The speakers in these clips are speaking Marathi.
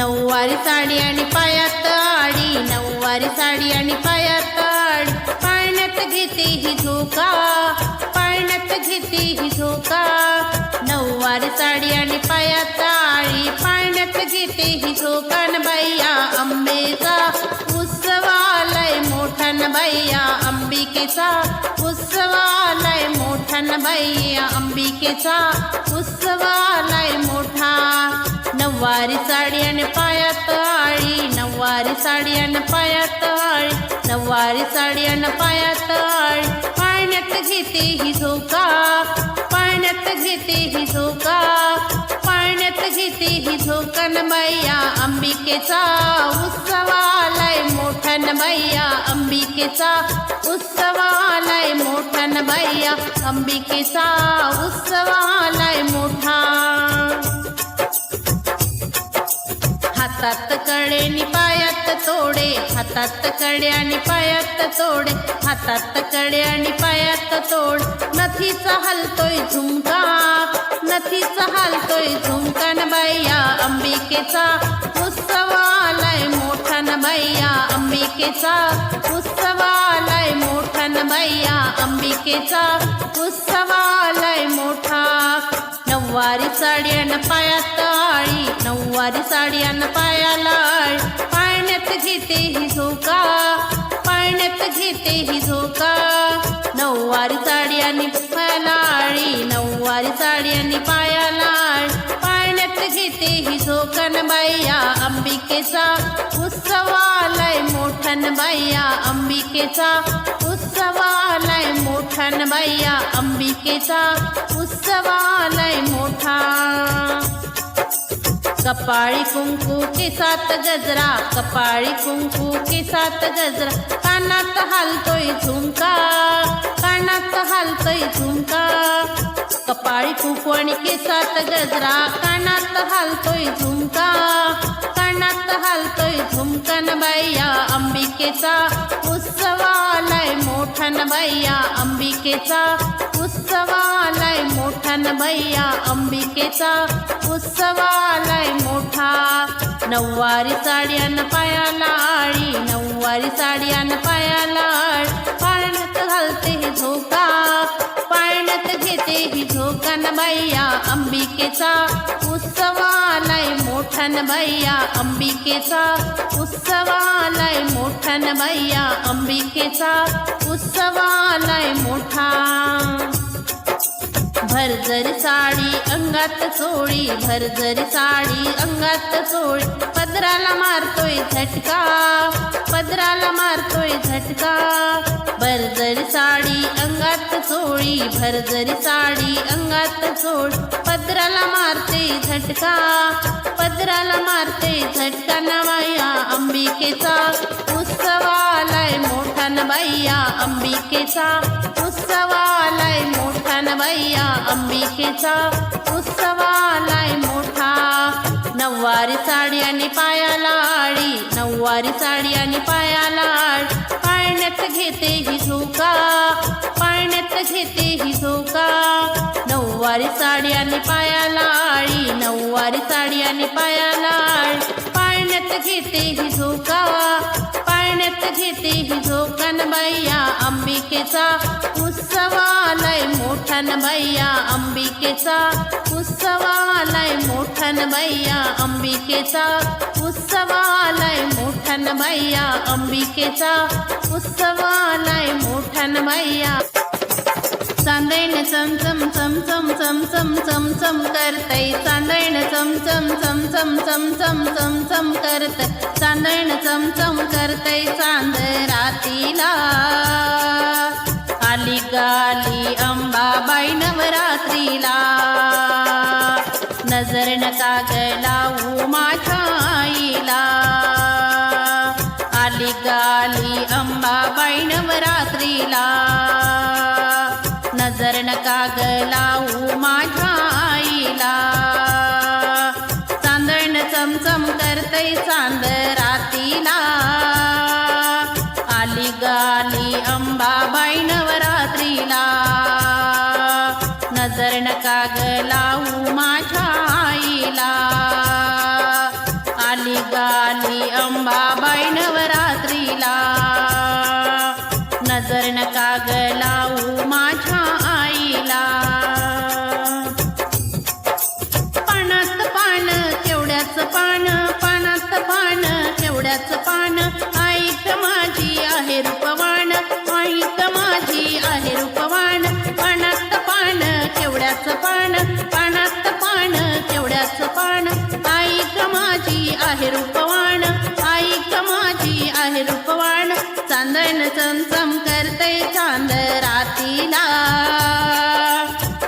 नऊवारी साडी आणि पायात आडी नऊवारी साडी आणि पायात आडी. पाळण्यात घेते ही झोका पाळण्यात घेते ही झोका. नऊवारी साडी आणि पायात आळी पाळण्यात घेते ही झोकान बाईया अंबेचा उत्सवालय न बाईया अंबिकेचा उत्सवालय न भैया अंबिकेचा उत्सवालय मोठा. नववारी साडी आणि पायात आळी नववारी साडी आणि पायात आळी नऊवारी साडी आणि पायात आळी. पाण्यात घेते ही झोका पाण्यात घेते ही झोका पाण्यात घेते ही झोकन मैया अंबिकेचा उत्सवालय मोठ्यान मैया अंबिकेचा उत्सवालय मोठ्यान मैया अंबिकेचा उत्सवालय मोठा. हातात कळे नि पायात तोडे हातात कळे आणि पायात तोडे हातात कळे आणि पायात तोड. नथीचा हलतोय झुमका नथीचा हलतोय झुमका न भैया अंबिकेचा उत्सवालय मोठा न अंबिकेचा उत्सवालय मोठा न अंबिकेचा उत्सवालय मोठा. नऊवारी साडी अन पायात आळी नऊवारी साडी अन पायाला पाण्यात घेते ही झोका पाण्यात घेते ही झोका. नऊवारी साडी आणि पायाला आळी नऊवारी साडी आणि पायाला पाण्यात घेते ही झोकन बाईया अंबिकेचा उत्सवा मोठन अंबिकेचा. उत्सवालय मोठन बाईया अंबिकेचा. उत्सवालय मोठा. कपाळी कुंकू केसात गजरा कपाळी कुंकू केसात गजरा. कानात हालतोय झुमका कानात हालतोय झुमका. कपाळी कुंकू आणि केसात गजरा कानात हालतोय झुमका. कानात हालतोय झुमकन भैया अंबिकेचा. उत्सवालय मोठन भैया अंबिकेचा. उत्सवालय मोठन भैया अंबिकेचा. उत्सवालय मोठा. नऊवारी साड्यान पायाला आळी नऊवारी साड्यान पायाला आळ. पाळण्यात घालते ही झोका पाळण्यात घेते ही झोकन भैया अंबिकेचा. उत्सवालय मोठन भैया अंबिकेचा उत्सवालय मोठन भैया अंबिकेचा उत्सवालय मोठा. भरजरी साडी अंगात चोळी भरजरी साडी अंगात चोळी. पदराला मारतोय झटका पदराला मारतोय झटका. भरजरी साडी अंगात चोळी भरजरी साडी अंगात चोळी. पदराला मारते झटका पदराला मारते झटका नवाया अंबिकेचा. उत्सवालय मोठा नवैया अंबिकेचा. उत्सवालय मोठा नवैया अंबिकेचा. उत्सवालय मोठा. नऊवारी साडी आणि पायाला आळी नऊवारी साडी आणि पायाला लाड पाळण्यात घेते ही झोका. पाळण्यात घेते ही झोका. नऊवारी साडी आणि पायाला आळी नऊवारी साडी आणि पायाला पाळ पाळण्यात घेते ही झोका पाळण्यात घेते ही झोकन बाईया अंबिकेचा उत्सवालय मोठन बाईया अंबिकेचा उत्सवालय मोठन बाईया अंबिकेचा उत्सवालय मोठन बाईया अंबिकेचा उत्सवालय मोठन बाईया. चांदण चमचम चमचम चमचम चमचम करतय चांदण चमचम चमचम चमचम चमचम करत चांदण चमचम करतय चांद रातीला आली गाली अंबाबाई नवरात्रीला સુલતાની અંબાબાઈ નવ आहे रूपवाण. आई कमाची आहे रूपवाण. चांदण चमचम करते चांद रातीला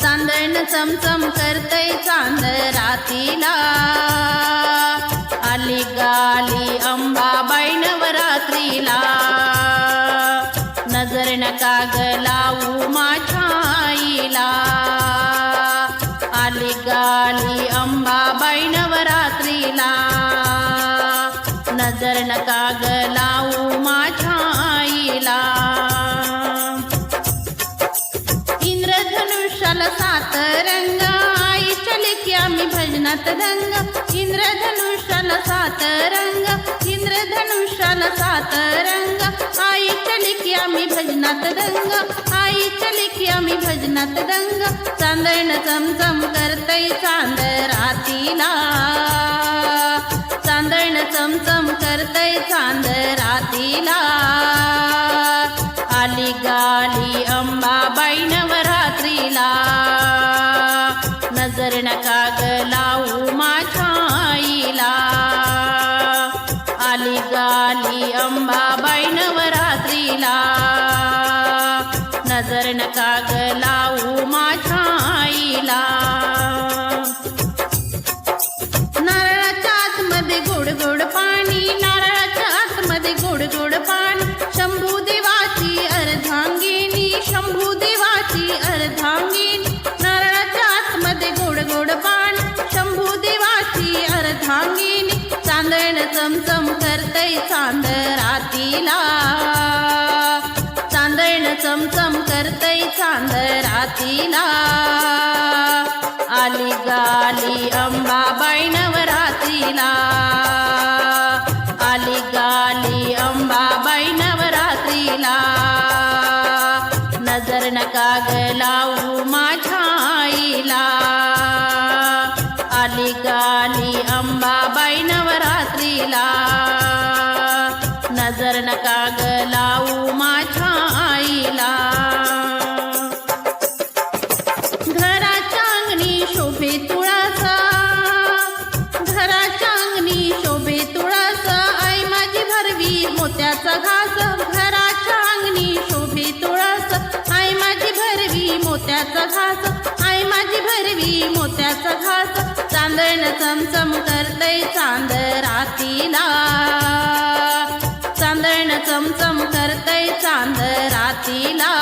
चांदण चमचम करते चांद रातीला शतरंग इंद्रधनुष्याला सात रंग इंद्रधनुष्याला सात रंग. आई चलिकी आम्ही भजनात रंग आई चलिकी आम्ही भजनात रंग चांदण चमचम करतय रातीला आली गाली अंबाबाई नवरात्रीला. आली गाली अंबाबाई नवरात्रीला. नजर नका गला चमचम करतय चांदरातीला चांदण चमचम करते करतय चांदरातीला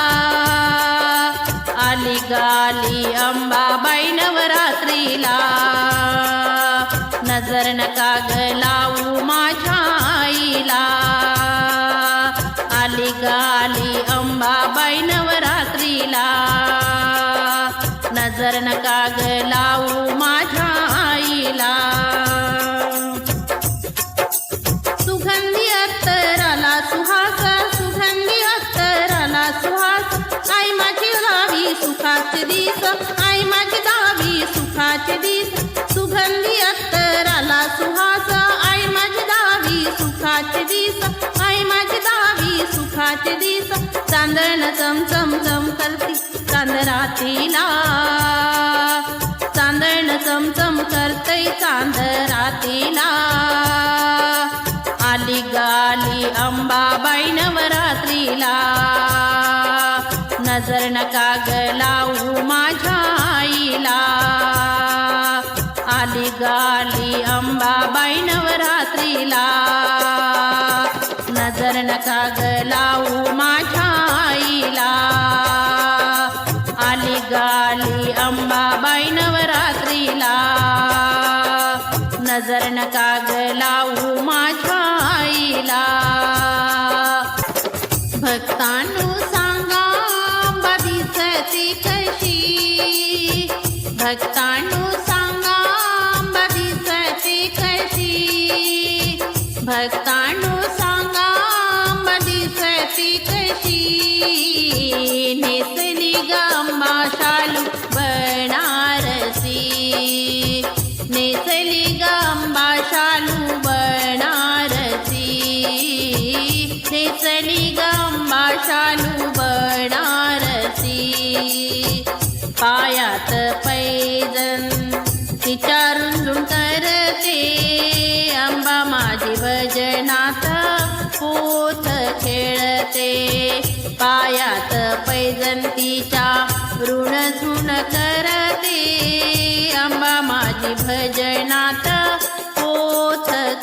आली गाली अंबाबाई नवरात्रीला. नजर नका लावू माझ्या आईला. आली गाली अंबाबाई नवरात्रीला. नजर नका लावू माझ्या सुखाचे दिस आई माझी दावी सुखाचे दिस चांदण चम चम चम करती चांदरातीला. चांदण चम चम चांदरातीला. आली गाली अंबाबाई नवरात्रीला. नजर नका की नेसलि गाशालु वणारसि निसलि ग माशा वणारसि निसलि ग माशा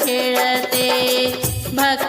ಕೇಳತೆ ಭಕ್ತ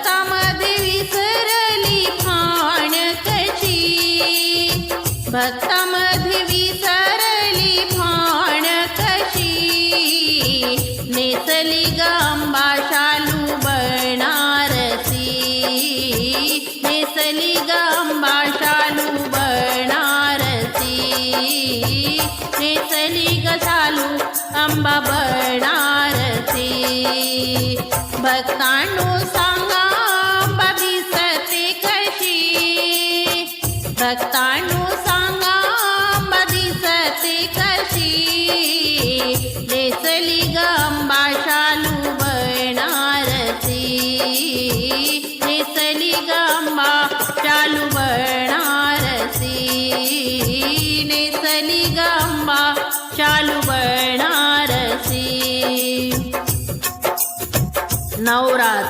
नवरात्र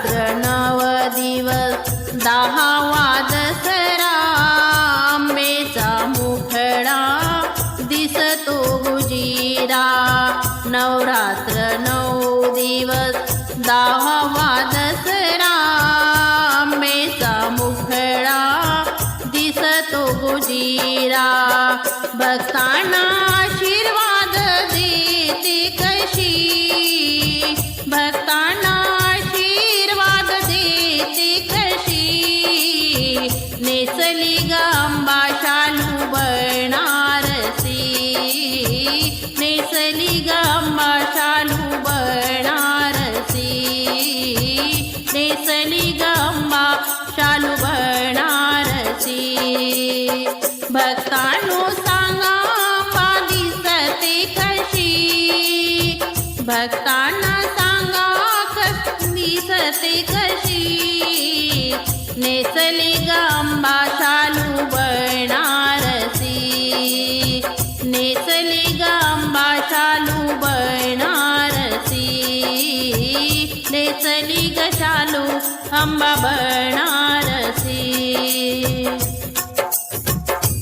अंबा गांबा शालू बनारसी. नेचली ग शालू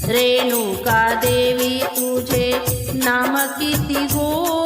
रेणुका देवी तुझे नाम किती गो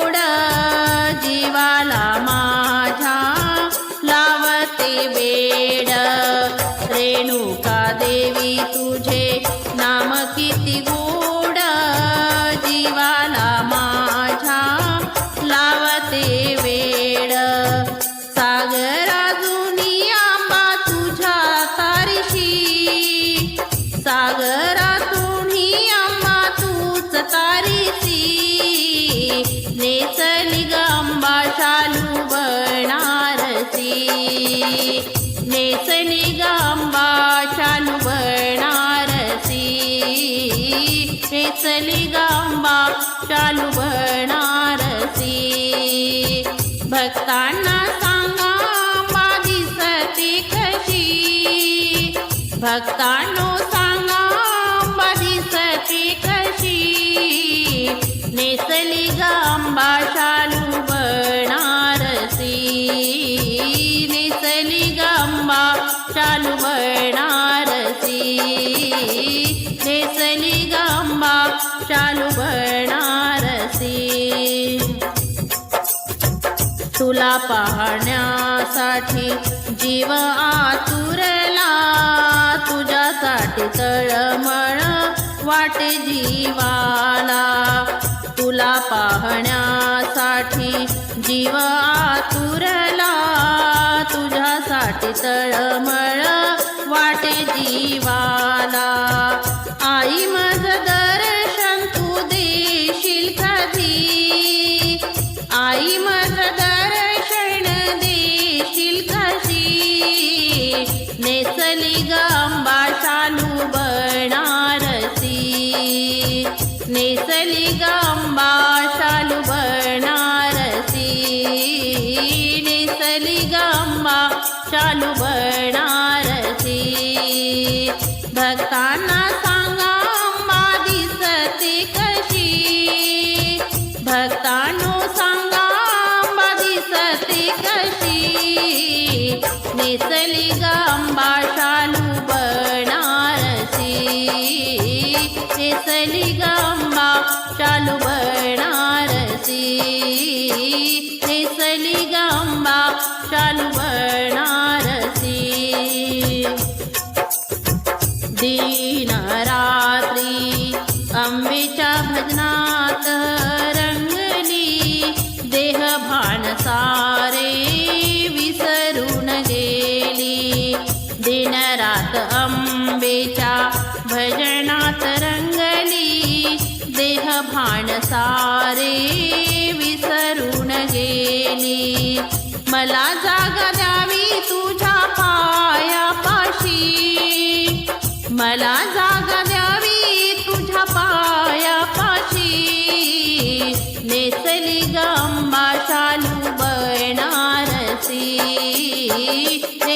आंबा शालू बनारसी. निसली गांबा शालू बनारसी. निसली गांबा शालू बनारसी. तुला पाहण्यासाठी जीव आतुरला तुझ्यासाठी तळमळ वाटे जीवा. पाहण्यासाठी जीवा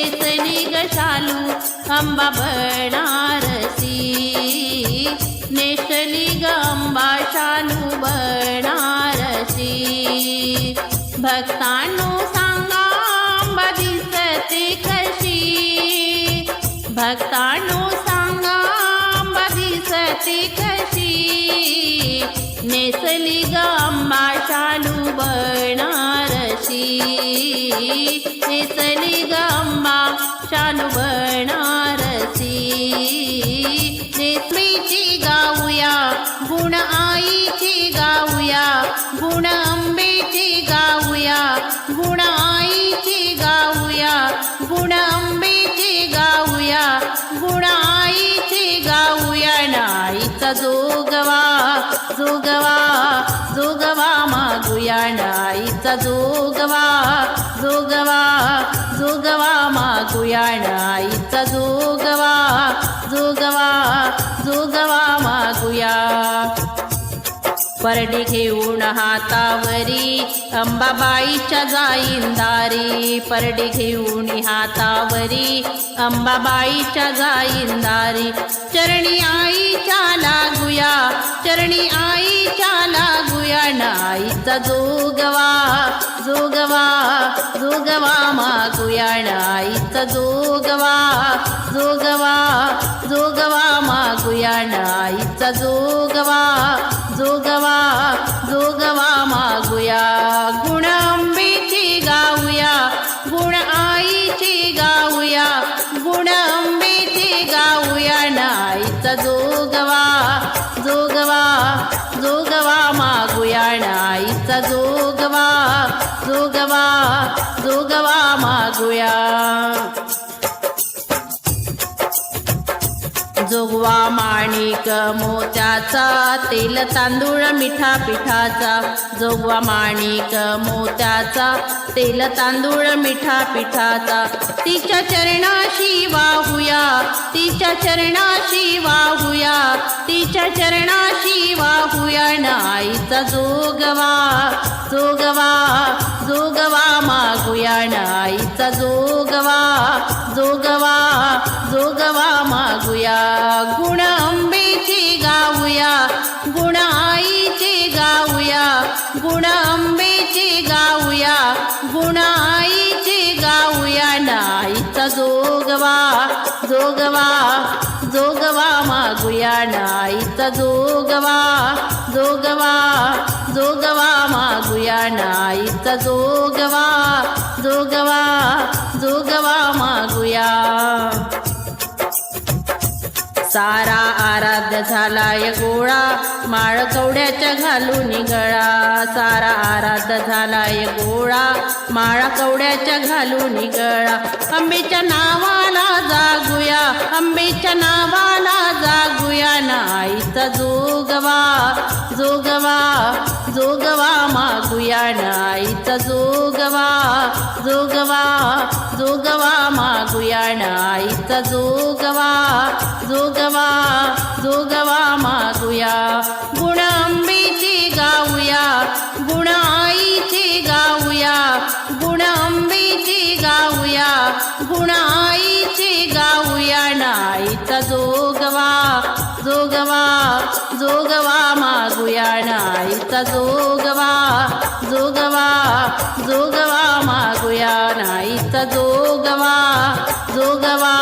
नेसली ग अंबा बनारसी। नेसली अंबा शालू बनारसी। भक्त गंबा शालू बनारसी. नेसमीची गाऊया गुण आईची गाऊया गुण अंबेची गाऊया गुण आईची गाऊया गुण अंबेची गाऊया गुण आईची गाऊया. नाईचा जोगवा जोगवा जोगवा मागूया. नाईचा जोगवा जोगवा जोगवा मागूया नाईचा जोगवा जोगवा जोगवा मागूया. परडी घेऊन हातावरी अंबाबाईच्या जाईंदारी. परडी घेऊन हातावरी अंबाबाईच्या जाईंदारी. चरणी आईच्या लागूया चरणी आईच्या लागूया नाईचा जोगवा जोगवा जोगवा मागूया नाईचा जोगवा जोगवा जोगवा मागूया नाईचा जोगवा जोगवा जोगवा मागूया गुण अंबेची गाऊया गुण आईची गाऊया गुण अंबेची गाऊया नाईचा जोगवा जोगवा जोगवा मागूया नाईचा जोगवा जोगवा जोगवा मागूया. जोगवा माणिक मोत्याचा तेल तांदूळ मिठा पिठाचा जोगवा माणिक मोत्याचा तेल तांदूळ मिठा पिठाचा तिच्या चरणाशी वाहूया तिच्या चरणाशी वाहूया तिच्या चरणाशी वाहूया. नाईचा जोगवा जोगवा जोगवा मागूया. नाईचा जोगवा जोगवा जोगवा मागूया. गुण अंबेची गाऊया गुण आईची गाऊया. गुण अंबेची गाऊया गुण आईची गाऊया. नाईचा जोगवा जोगवा जोगवा मागूया. नाईचा जोगवा. जोगवा जोगवा मागुया नाईचा जोगवा. जोगवा जोगवा मागुया. सारा आराध्य झालाय गोळा. माळ कवड्याच्या घालून गळा सारा आराध्य झालाय गोळा. माळा कवड्याच्या घालून गळा अंबेच्या नावाला जागूया. अंबेच्या नावाला जागूया. नाईचा जोगवा. जोगवा. जोगवा मागुया नाईचा जोगवा. जोगवा जोगवा मागुया नाईचा जोगवा. जोगवा जोगवा मागुया गुणांबीची गाऊया गुणाईची गाऊया. गुणांबीची गाऊया गुणाईची गाऊया. नाईचा जोगवा. जोगवा जोगवा मागुया नाईचा जोगवा जोगवा जोगवा मागुया नाईचा जोगवा जोगवा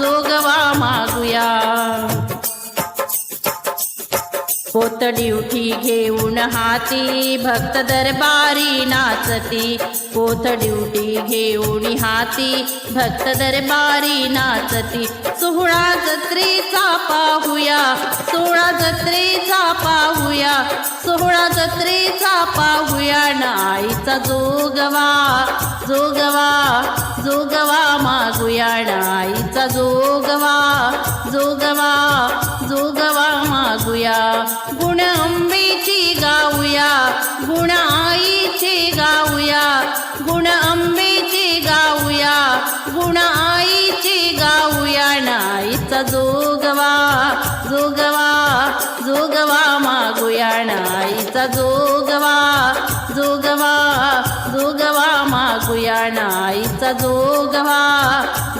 जोगवा मागुया पोतडी उठी घेऊन हाती भक्त दरबारी नाचती. पोतडी उठी घेऊन हाती भक्त दरबारी नाचती. सोहळा जत्रेचा पाहूया सोहळा जत्रेचा पाहूया सोहळा जत्रेचा पाहूया. नाईचा जोगवा जोगवा जोगवा मागूया. नाईचा जोगवा जोगवा जोगवा मागूया. गुण अंबेची गाऊया. गुण आईचे गाऊया. गुण अंबेचे गाऊया गुण आईचे गाऊया नाईचा जोगवा जोगवा जोगवा मागूया नाईचा जोगवा जोगवा जोगवा मागूया. नाईचा जोगवा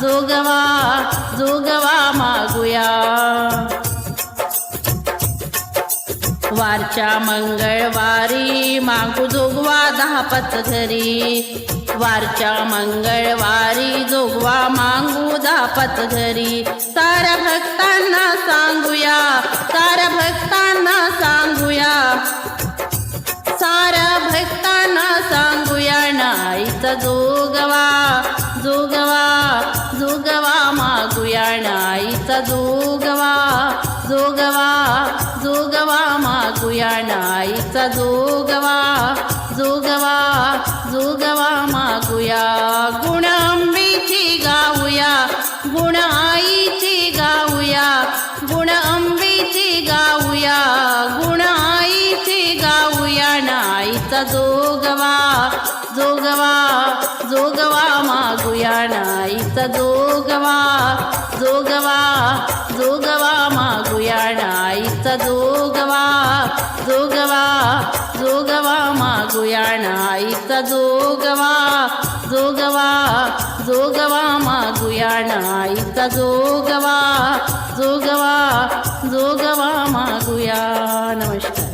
जोगवा जोगवा मागूया. वारच्या मंगळवारी मागू जोगवा दहापत घरी. वारच्या मंगळवारी जोगवा मागू दहापत घरी. साऱ्या भक्तांना सांगूया साऱ्या भक्तांना सांगूया. साऱ्या भक्तांना सांगूया नाईचा जोगवा जोगवा जोगवा मागूया नाईचा जोगवा जोगवा. जोगवा मागूया नाईचा जोगवा. जोगवा जोगवा मागूया. गुण गाऊया गुण आईची गाऊया. गुण अंबेची गाऊया गुण आईची गाऊया. नाईचा जोगवा जोगवा जोगवा. मागूया नाईचा जोगवा जोगवा जोगवा मागूया नाईचा जोगवा जोगवा जोगवा मागूया नाईचा जोगवा जोगवा जोगवा मागूया नाईचा जोगवा जोगवा जोगवा मागूया नमस्कार.